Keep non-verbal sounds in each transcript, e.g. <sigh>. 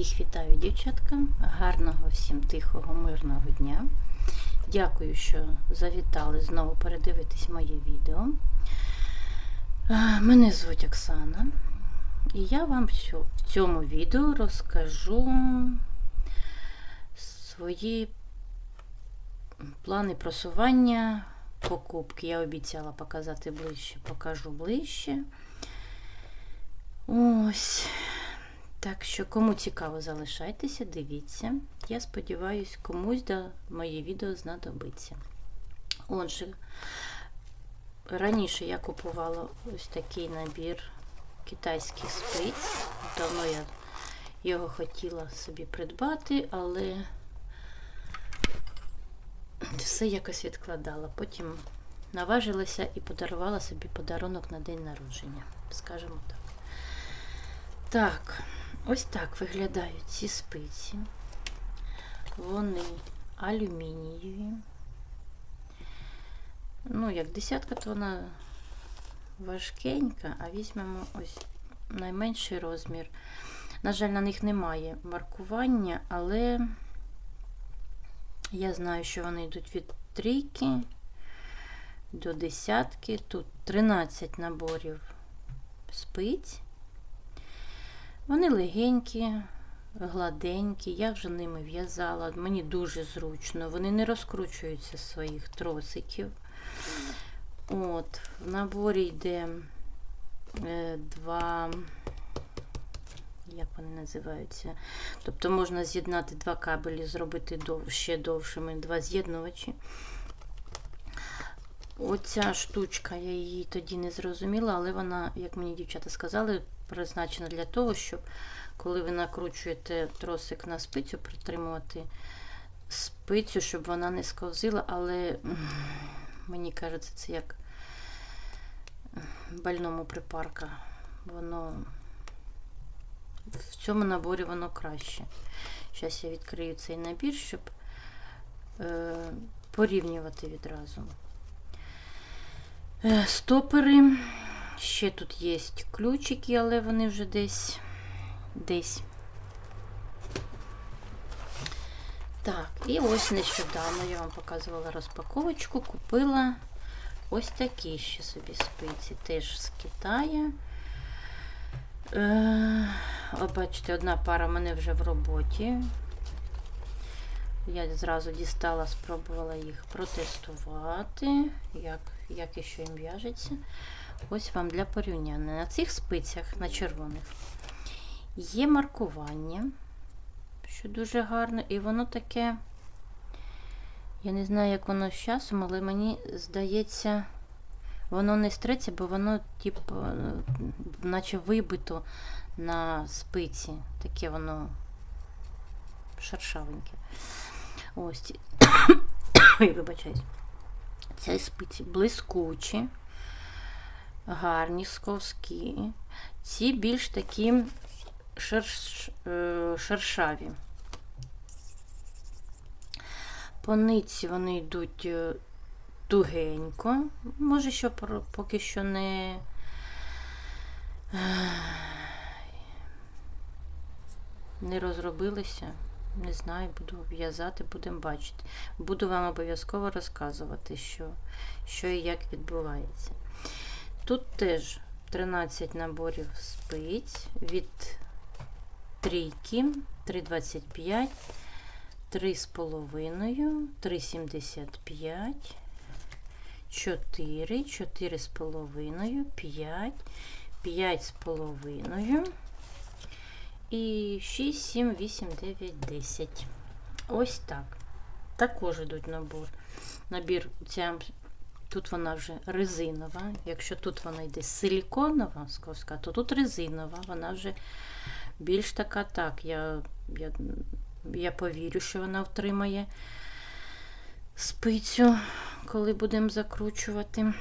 Всіх вітаю, дівчатка. Гарного всім тихого, мирного дня. Дякую, що завітали знову передивитись моє відео. Мене звуть Оксана, і я вам в цьому відео розкажу свої плани просування покупки. Я обіцяла показати ближче, покажу ближче. Ось. Так що, кому цікаво, залишайтеся, дивіться. Я сподіваюся, комусь да моє відео знадобиться. Отже, раніше я купувала ось такий набір китайських спиць. Давно я його хотіла собі придбати, але все якось відкладала. Потім наважилася і подарувала собі подарунок на день народження, скажімо так. Так, ось так виглядають ці спиці. Вони алюмінієві. Ну, як десятка, то вона важкенька, а візьмемо ось найменший розмір. На жаль, на них немає маркування, але я знаю, що вони йдуть від трійки до десятки. Тут 13 наборів спиць. Вони легенькі, гладенькі, я вже ними в'язала. Мені дуже зручно. Вони не розкручуються з своїх тросиків. От, в наборі йде е, два, як вони називаються? Тобто можна з'єднати два кабелі, зробити дов, ще довшими, два з'єднувачі. Оця штучка, я її тоді не зрозуміла, але вона, як мені дівчата сказали, призначена для того, щоб коли ви накручуєте тросик на спицю, притримувати спицю, щоб вона не сковзила, але мені кажеться, це як больному припарка. Воно в цьому наборі воно краще. Зараз я відкрию цей набір, щоб е, порівнювати відразу. Е, Стопери. Ще тут є ключики, але вони вже десь. десь. Так, і ось нещодавно я вам показувала розпаковочку, купила ось такі ще собі спиці, теж з Китаю. Е, бачите, одна пара в мене вже в роботі. Я зразу дістала, спробувала їх протестувати, як, як і що їм в'яжеться. Ось вам для порівняння. На цих спицях, на червоних, є маркування, що дуже гарно, і воно таке, я не знаю, як воно з часом, але мені здається, воно не стреться, бо воно, типу, наче вибито на спиці. Таке воно шершавеньке. Ось. <coughs> Ой, вибачаюсь. Ці спиці блискучі гарні, сковські. Ці більш такі шерш, е, шершаві. По нитці вони йдуть е, тугенько. Може, що поки що не. е, Не розробилися. Не знаю, буду в'язати, будемо бачити. Буду вам обов'язково розказувати, що, що і як відбувається. Тут теж 13 наборів спиць від трійки, 3,25, 3,5, 3,75, 4, 4,5, 5, 5,5 і 6, 7, 8, 9, 10. Ось так. Також йдуть набор. Набір ця Тут вона вже резинова. Якщо тут вона йде силіконова сковська, то тут резинова, вона вже більш така так. Я, я, я повірю, що вона втримає спицю, коли будемо закручувати.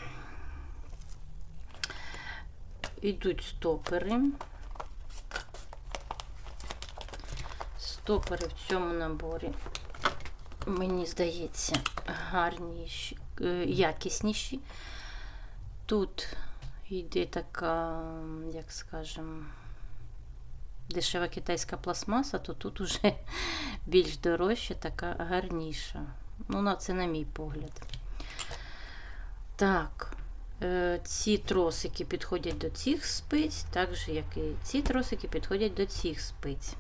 Йдуть стопери. Стопери в цьому наборі, мені здається, гарніші, якісніші. Тут йде така, як скажемо, дешева китайська пластмаса, то тут уже <laughs> більш дорожча, така гарніша. Ну, це на мій погляд. Так, е, ці тросики підходять до цих спиць, так же, як і ці тросики підходять до цих спиць.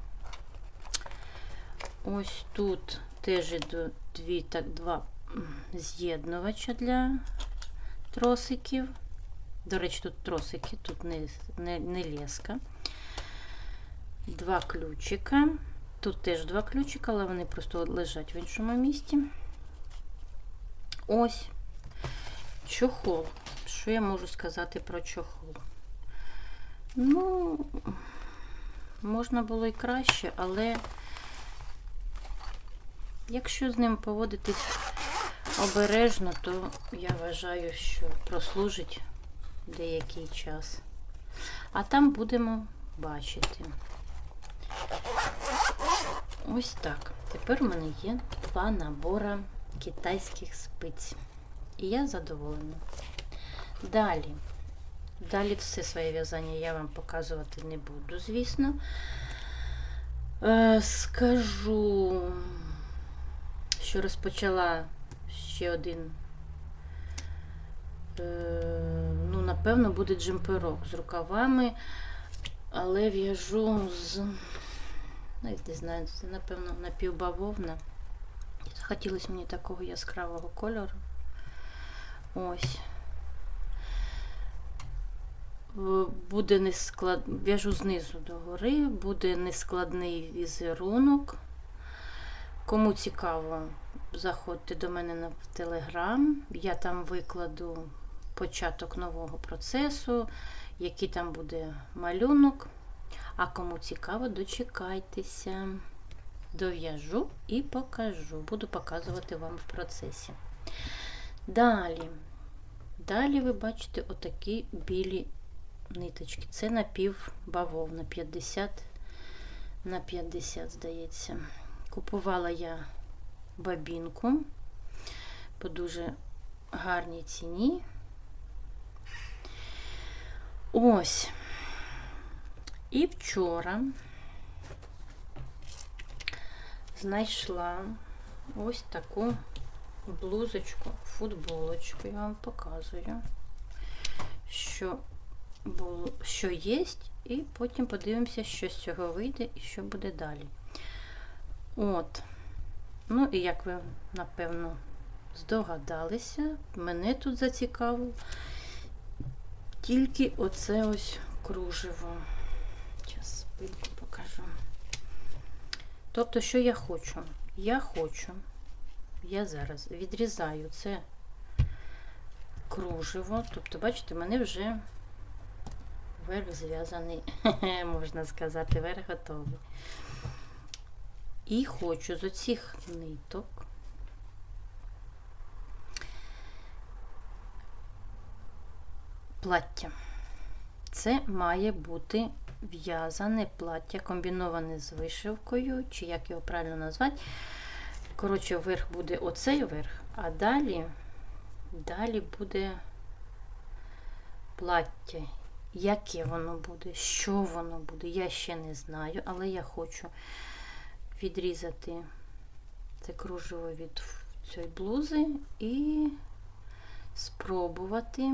Ось тут теж дві, так, два з'єднувача для тросиків. До речі, тут тросики, тут не, не, не леска. Два ключика. Тут теж два ключика, але вони просто лежать в іншому місці. Ось чохол. Що я можу сказати про чохол? Ну, можна було і краще, але якщо з ним поводитись обережно, то я вважаю, що прослужить деякий час. А там будемо бачити. Ось так. Тепер у мене є два набори китайських спиць. І я задоволена. Далі. Далі все своє в'язання я вам показувати не буду, звісно. Е, скажу, що розпочала ще один. Е, ну, напевно, буде джемперок з рукавами, але в'яжу з. Не знаю, це, напевно, напівбавовна. Хотілося мені такого яскравого кольору. Ось. Буде несклад... В'яжу знизу до гори, буде нескладний візерунок. Кому цікаво, заходьте до мене на Телеграм. Я там викладу початок нового процесу, який там буде малюнок. А кому цікаво, дочекайтеся. Дов'яжу і покажу. Буду показувати вам в процесі. Далі. Далі ви бачите отакі білі ниточки. Це напівбавовна 50 на 50, здається. Купувала я бабінку по дуже гарній ціні. Ось. І вчора знайшла ось таку блузочку, футболочку. Я вам показую, що було, що є, і потім подивимося, що з цього вийде і що буде далі. От. Ну, і як ви, напевно, здогадалися, мене тут зацікавило тільки оце ось кружево. Зараз спинку покажу. Тобто, що я хочу? Я хочу, я зараз відрізаю це кружево. Тобто, бачите, мене вже верх зв'язаний, <laughs> можна сказати, верх готовий. І хочу з оцих ниток плаття. Це має бути в'язане плаття, комбіноване з вишивкою, чи як його правильно назвати. Коротше, верх буде оцей верх, а далі, далі буде плаття. Яке воно буде, що воно буде, я ще не знаю, але я хочу відрізати це кружево від цієї блузи і спробувати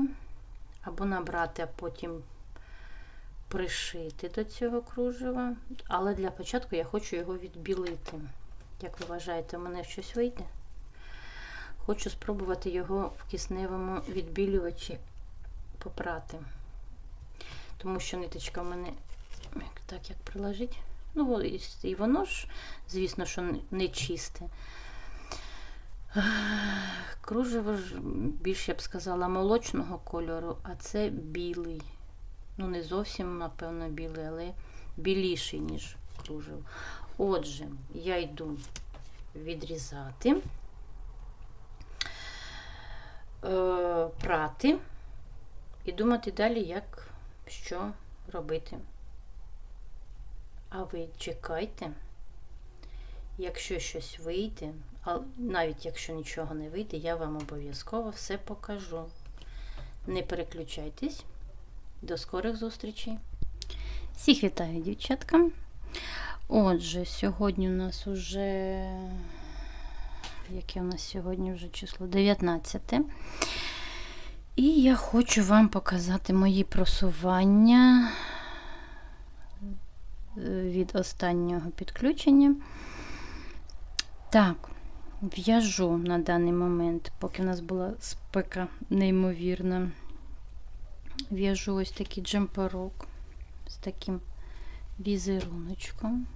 або набрати, а потім пришити до цього кружева. Але для початку я хочу його відбілити. Як ви вважаєте, у мене щось вийде? Хочу спробувати його в кисневому відбілювачі попрати. Тому що ниточка в мене так як приложить. Ну, і воно ж, звісно, що не- чисте. Кружево ж більш, я б сказала, молочного кольору, а це білий. Ну, не зовсім, напевно, білий, але біліший, ніж кружево. Отже, я йду відрізати, е, прати і думати далі, як що робити. А ви чекайте, якщо щось вийде, а навіть якщо нічого не вийде, я вам обов'язково все покажу. Не переключайтесь. До скорих зустрічей. Всіх вітаю, дівчатка. Отже, сьогодні у нас уже. Яке у нас сьогодні вже число? 19. І я хочу вам показати мої просування від останнього підключення. Так, в'яжу на даний момент, поки в нас була спека неймовірна. В'яжу ось такий джемперок з таким візеруночком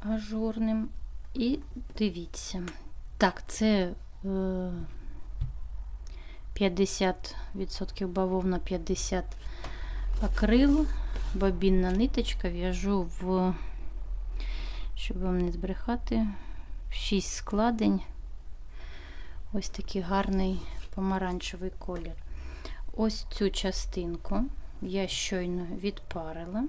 ажурним. І дивіться. Так, це е, 50% бавовна, 50 акрил, бобінна ниточка, в'яжу в, щоб вам не збрехати, в 6 складень. Ось такий гарний помаранчевий колір. Ось цю частинку я щойно відпарила,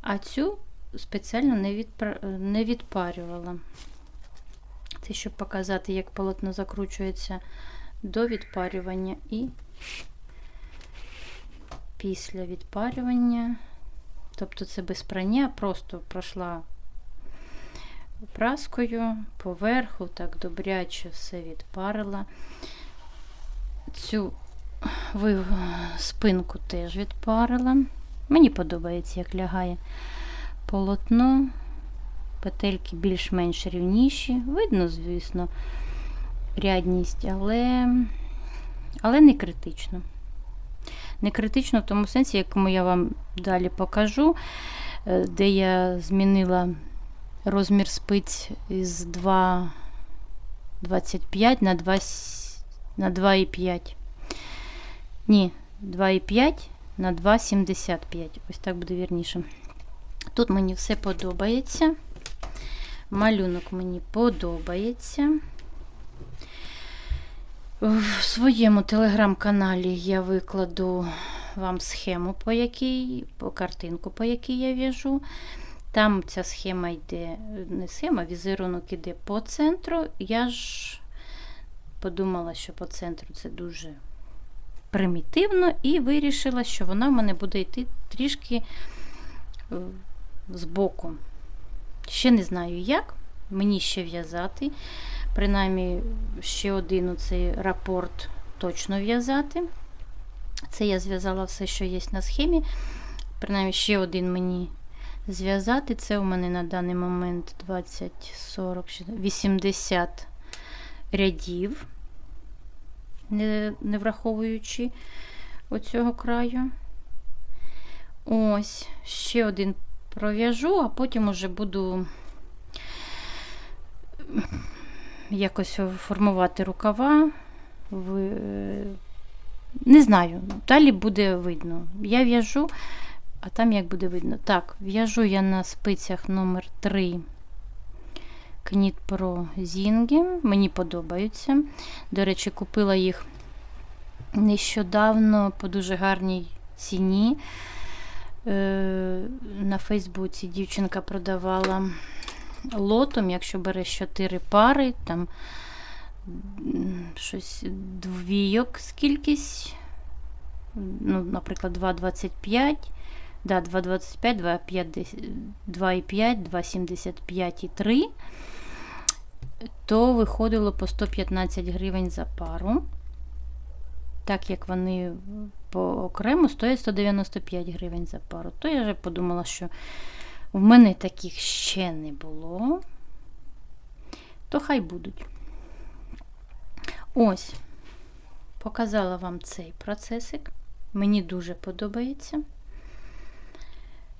а цю спеціально не, відпар... не відпарювала. Це щоб показати, як полотно закручується до відпарювання і після відпарювання. Тобто це без прання, просто пройшла праскою поверху, так добряче все відпарила. Цю спинку теж відпарила. Мені подобається, як лягає полотно, петельки більш-менш рівніші. Видно, звісно, рядність, але але не критично. Не критично в тому сенсі, якому я вам далі покажу, е, де я змінила розмір спиць із 2,25 на 2, на 2,5. Ні, 2,5 на 2,75. Ось так буде вірніше. Тут мені все подобається. Малюнок мені подобається. В своєму телеграм-каналі я викладу вам схему, по якій, по картинку, по якій я в'яжу. Там ця схема йде, не схема, візерунок іде по центру. Я ж подумала, що по центру це дуже примітивно, і вирішила, що вона в мене буде йти трішки збоку. Ще не знаю як. Мені ще в'язати. Принаймні, ще один оцей рапорт точно в'язати. Це я зв'язала все, що є на схемі. Принаймні, ще один мені зв'язати. Це у мене на даний момент 20, 40, 80 рядів, не, не враховуючи оцього краю. Ось, ще один пров'яжу, а потім уже буду якось формувати рукава. Не знаю, далі буде видно. Я в'яжу, а там як буде видно. Так, в'яжу я на спицях номер 3 Кніт Pro Зінги. Мені подобаються. До речі, купила їх нещодавно по дуже гарній ціні. Е, на Фейсбуці дівчинка продавала лотом, якщо береш 4 пари, там щось двійок скількись, ну, наприклад, 2,25, да, 2,25, 2,5, 2,75 і 3, то виходило по 115 гривень за пару. Так як вони по окремо стоять 195 гривень за пару. То я вже подумала, що в мене таких ще не було, то хай будуть. Ось, показала вам цей процесик. Мені дуже подобається.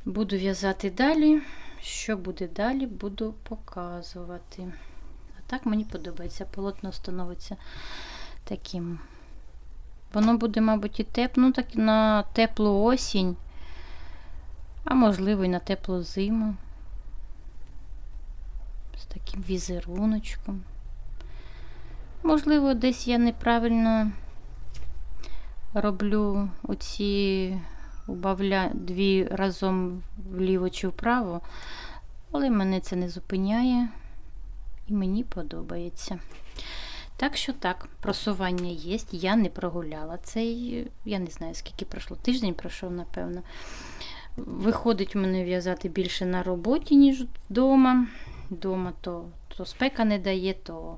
Буду в'язати далі. Що буде далі, буду показувати. А так мені подобається. Полотно становиться таким. Воно буде, мабуть, і тепло, ну, так на теплу осінь, а можливо, і на теплу зиму. З таким візеруночком. Можливо, десь я неправильно роблю оці убавля дві разом вліво чи вправо, але мене це не зупиняє і мені подобається. Так що так, просування є, я не прогуляла цей, я не знаю, скільки пройшло, тиждень пройшов, напевно. Виходить у мене в'язати більше на роботі, ніж вдома. Дома то, то спека не дає, то,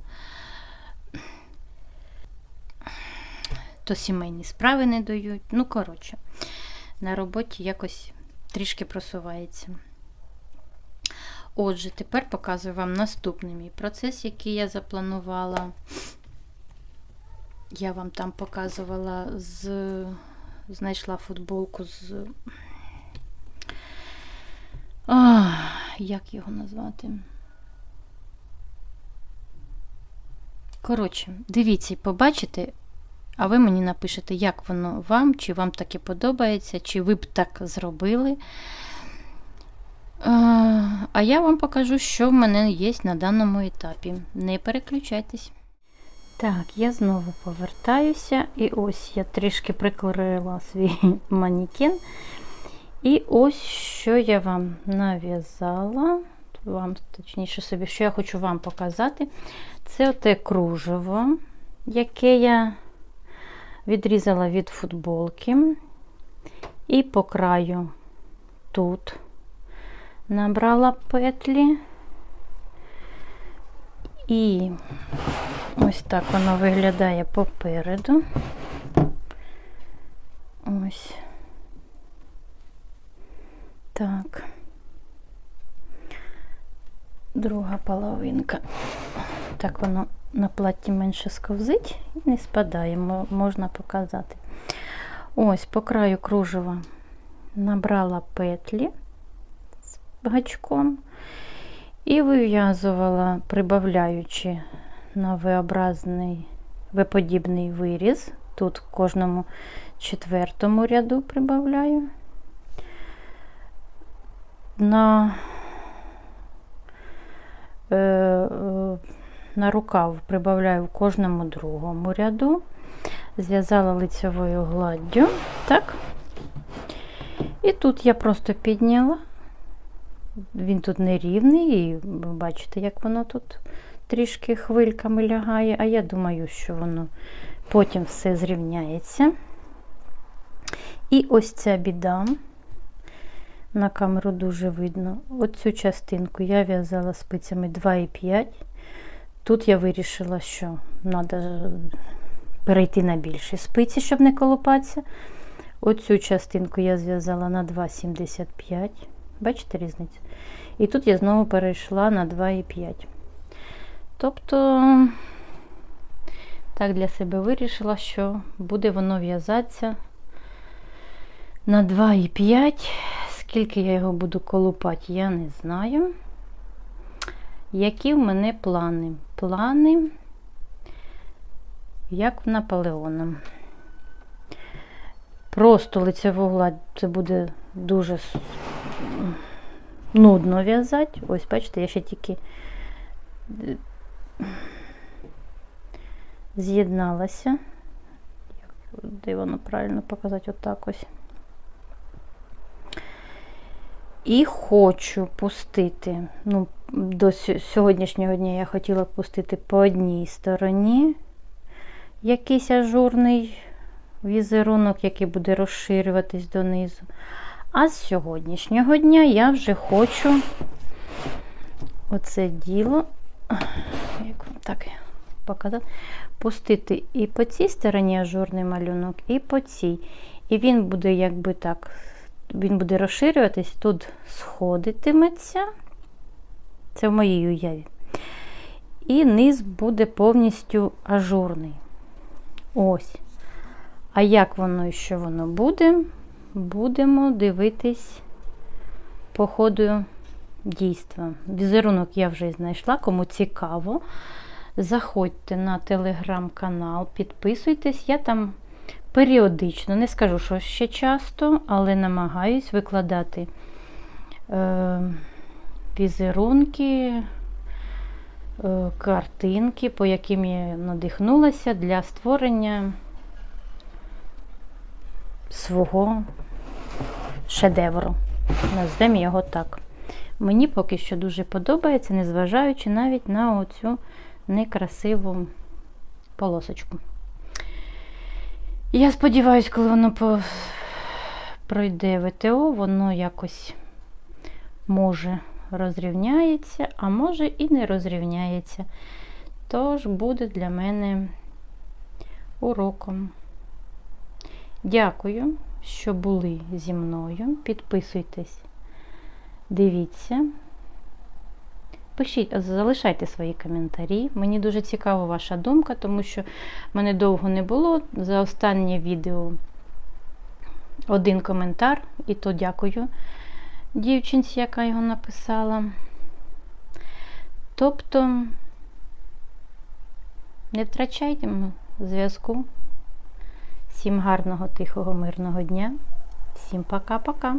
то сімейні справи не дають. Ну, коротше, на роботі якось трішки просувається. Отже, тепер показую вам наступний мій процес, який я запланувала. Я вам там показувала з. Знайшла футболку з. А, як його назвати? Коротше, дивіться побачите, а ви мені напишете, як воно вам, чи вам таке подобається, чи ви б так зробили. А я вам покажу, що в мене є на даному етапі. Не переключайтесь. Так, я знову повертаюся, і ось я трішки приклеїла свій манекен. І ось що я вам нав'язала, вам, точніше собі, що я хочу вам показати. Це оте кружево, яке я відрізала від футболки. І по краю тут набрала петлі. І ось так воно виглядає попереду. Ось. Так. Друга половинка. Так воно на платі менше сковзить і не спадає, можна показати. Ось по краю кружева набрала петлі з гачком і вив'язувала, прибавляючи на V-образний V-подібний виріз. Тут в кожному четвертому ряду прибавляю. На на рукав прибавляю в кожному другому ряду, зв'язала лицевою гладдю, так. І тут я просто підняла, він тут нерівний, і ви бачите, як воно тут трішки хвильками лягає, а я думаю, що воно потім все зрівняється. І ось ця біда. На камеру дуже видно. Оцю частинку я в'язала спицями 2,5. Тут я вирішила, що треба перейти на більші спиці, щоб не колопатися. Оцю частинку я зв'язала на 2,75. Бачите різницю? І тут я знову перейшла на 2,5. Тобто, так для себе вирішила, що буде воно в'язатися на 2,5. Скільки я його буду колупати, я не знаю. Які в мене плани? Плани, як в Наполеона. Просто лицеву гладь це буде дуже нудно в'язати. Ось, бачите, я ще тільки е, з'єдналася. Де воно правильно показати отак ось. І хочу пустити, ну, до сьогоднішнього дня я хотіла пустити по одній стороні якийсь ажурний візерунок, який буде розширюватись донизу. А з сьогоднішнього дня я вже хочу оце діло, так показати, пустити і по цій стороні ажурний малюнок, і по цій. І він буде, якби так, він буде розширюватись, тут сходитиметься. Це в моїй уяві. І низ буде повністю ажурний. Ось. А як воно і що воно буде, будемо дивитись по ходу дійства. Візерунок я вже знайшла, кому цікаво. Заходьте на телеграм-канал, підписуйтесь, я там періодично, не скажу, що ще часто, але намагаюсь викладати е, візерунки, е, картинки, по яким я надихнулася для створення свого шедевру. Назвемо його так. Мені поки що дуже подобається, незважаючи навіть на оцю некрасиву полосочку. Я сподіваюся, коли воно по... пройде ВТО, воно якось може розрівняється, а може і не розрівняється. Тож буде для мене уроком. Дякую, що були зі мною. Підписуйтесь, дивіться. Пишіть, залишайте свої коментарі. Мені дуже цікава ваша думка, тому що мене довго не було. За останнє відео один коментар, і то дякую дівчинці, яка його написала. Тобто, не втрачайте зв'язку. Всім гарного, тихого, мирного дня. Всім пока-пока.